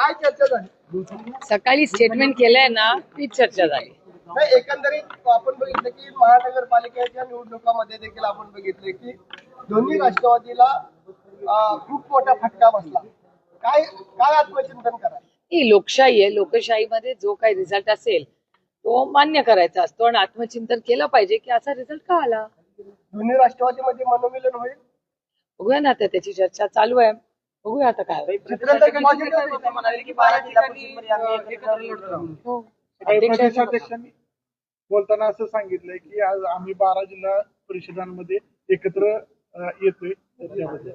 काय चर्चा झाली? सकाळी स्टेटमेंट केलंय ना तीच चर्चा झाली. नाही एकंदरीत आपण बघितलं की महानगरपालिकेच्या निवडणुकामध्ये देखील आपण बघितले की दोन्ही राष्ट्रवादीला खूप मोठा फटका बसला. काय काय आत्मचिंतन करा ही लोकशाही आहे लोकशाहीमध्ये जो काही रिझल्ट असेल तो मान्य करायचा असतो आणि आत्मचिंतन केलं पाहिजे की असा रिझल्ट का आला? दोन्ही राष्ट्रवादीमध्ये मनोमिलन होईल? बघूया ना आता त्याची चर्चा चालू आहे. बघूया आता काय दिसतंय. हो. काही अध्यक्ष- प्रदेशाध्यक्षांनी बोलताना असं सांगितलंय की आज आम्ही बारा जिल्हा परिषदांमध्ये एकत्र अ, येतोय त्याच्याबद्दल.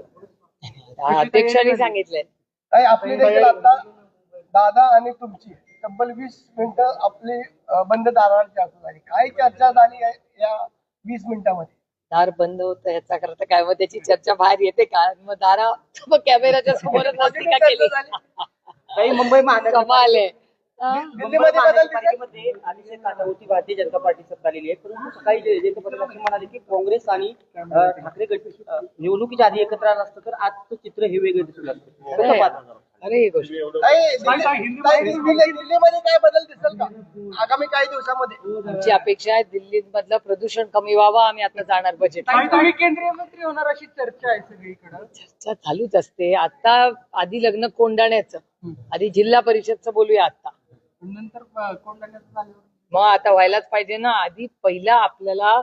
अध्यक्षांनी सांगितलंय नाही, आपली देखील आता दादा आणि तुमची तब्बल वीस मिनिटं आपली अं, बंद दारावर चर्चा झाली काय चर्चा झाली या- या वीस मिनिटामध्ये दार बंद होतं याचा करता काय? मग त्याची चर्चा बाहेर येते का मग दारा मग कॅमेराच्या समोरच असते का केली काही मुंबई महानगर कमाल आहे. हा? दिल्लीमध्ये बदल दिसत? महानगरपालिकेमध्ये अतिशय काटावरती भारतीय जनता पार्टी सत्ता आलेली आहे. परंतु सकाळी जयंत पाटील असे म्हणाले की काँग्रेस आणि अ, ठाकरे गट अ, निवडणुकीच्या आधी एकत्र आलं असतं तर आजचं चित्र हे वेगळं दिसू लागतं. कसं पाहता? अरे ही गोष्ट. दिल्ली- दिल्ली- दिल्लीमध्ये काय बदल दिसेल का? आगामी काही दिवसामध्ये. आमची अपेक्षा आहे दिल्लीत मधलं प्रदूषण कमी व्हावं आम्ही आता जाणार बजेट तुम्ही केंद्रीय मंत्री होणार अशी चर्चा आहे सगळीकडे. चर्चा चालूच असते. आता आधी लग्न कोंडाण्याचं आधी जिल्हा परिषदचं बोलूया आता. नंतर कोंडाण्याचं झालं मग आता व्हायलाच पाहिजे ना. आधी पहिला आपल्याला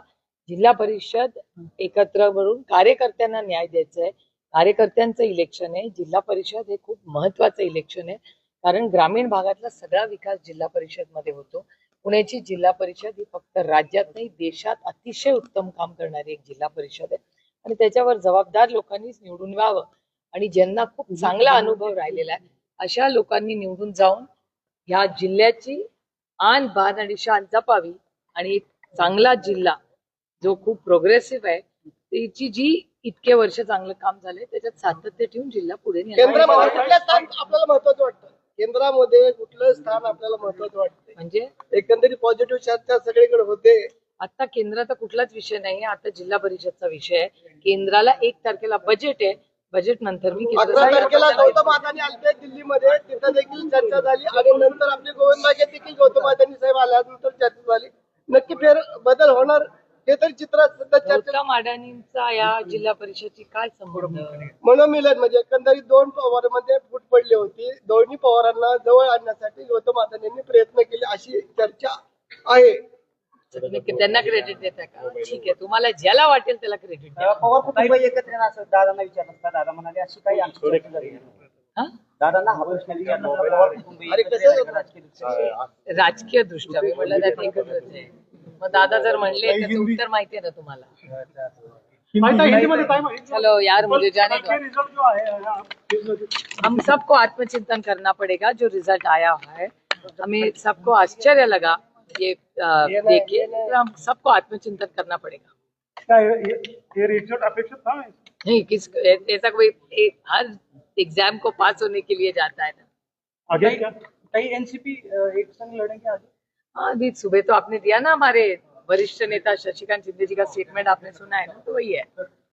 जिल्हा परिषद एकत्र भरून कार्यकर्त्यांना न्याय द्यायचा आहे. कार्यकर्त्यांचं इलेक्शन आहे. जिल्हा परिषद हे खूप महत्वाचं इलेक्शन आहे. कारण ग्रामीण भागातला सगळा विकास जिल्हा परिषदमध्ये होतो. पुण्याची जिल्हा परिषद ही फक्त राज्यात नाही देशात अतिशय उत्तम काम करणारी एक जिल्हा परिषद आहे. आणि त्याच्यावर जबाबदार लोकांनीच निवडून व्हावं आणि ज्यांना खूप चांगला अनुभव राहिलेला आहे अशा लोकांनी निवडून जाऊन ह्या जिल्ह्याची आन बान आणि शान जपावी. आणि एक चांगला जिल्हा जो खूप प्रोग्रेसिव्ह आहे त्याची जी इतके वर्ष चांगलं काम झालंय. त्याच्यात सातत्य ठेवून जिल्हा पुढे केंद्रामध्ये. कुठलं स्थान आपल्याला महत्वाचं वाटतं? केंद्रामध्ये कुठलं स्थान आपल्याला महत्वाचं वाटतं म्हणजे? एकंदरीत पॉझिटिव्ह चर्चा सगळीकडे होते. आता केंद्राचा कुठलाच विषय नाही आता जिल्हा परिषदचा विषय आहे. केंद्राला एक तारखेला बजेट आहे. बजेट नंतर मी अकरा तारखेला गौतम अदानी आलते दिल्लीमध्ये. तिथं देखील चर्चा झाली. आणि नंतर आपले गोविंद देखील गौतम अदानी साहेब आल्यानंतर चर्चा झाली. नक्की फेर बदल होणार हे तर चित्र सध्या चर्चा गौतम अडाणींचा या जिल्हा परिषदची काय संबंध? मनोमिलन म्हणजे एकंदरीत दोन पवारांमध्ये फूट पडली होती. दोन्ही पवारांना जवळ आणण्यासाठी गौतम अदानी यांनी प्रयत्न केले अशी चर्चा आहे. तुम्ही त्यांना क्रेडिट देता का? ठीक आहे. तुम्हाला ज्याला वाटेल त्याला क्रेडिट द्या. पवार कुटुंब एकत्र येणं असं दादांना विचारलं असता. दादा म्हणाले अशी काही आमची चर्चा झाली नाही. हा? दादांना हा प्रश्न विचारला होता, पवार कुटुंब अरे एकत्र कसं येणं राजकीय दृष्ट्या. राजकीय दृष्ट्या मी म्हणलं त्यात एकत्रच आहे. मग दादा जर म्हणले त्याचं उत्तर माहिती आहे ना तुम्हाला. चलो यार मुझे जाने दो. हम सबको आत्मचिंतन करना पड़ेगा जो रिज़ल्ट आया हुआ है। हमें सबको आश्चर्य लगा ये देखिए फिर हम सबको आत्मचिंतन करना पड़ेगा। हे- हे अपेक्षित था? नहीं किस ऐसा कोई हर एग्ज़ाम को पास होने के लिए जाता है ना। आगे क्या? काही एनसीपी एक संघ लढेंगे आगे। हाँ अभी सुबह तो आपने दिया ना हमारे वरिष्ठ नेता शशिकांत शिंदे जी का स्टेटमेंट आपने सुना है ना तो वही है।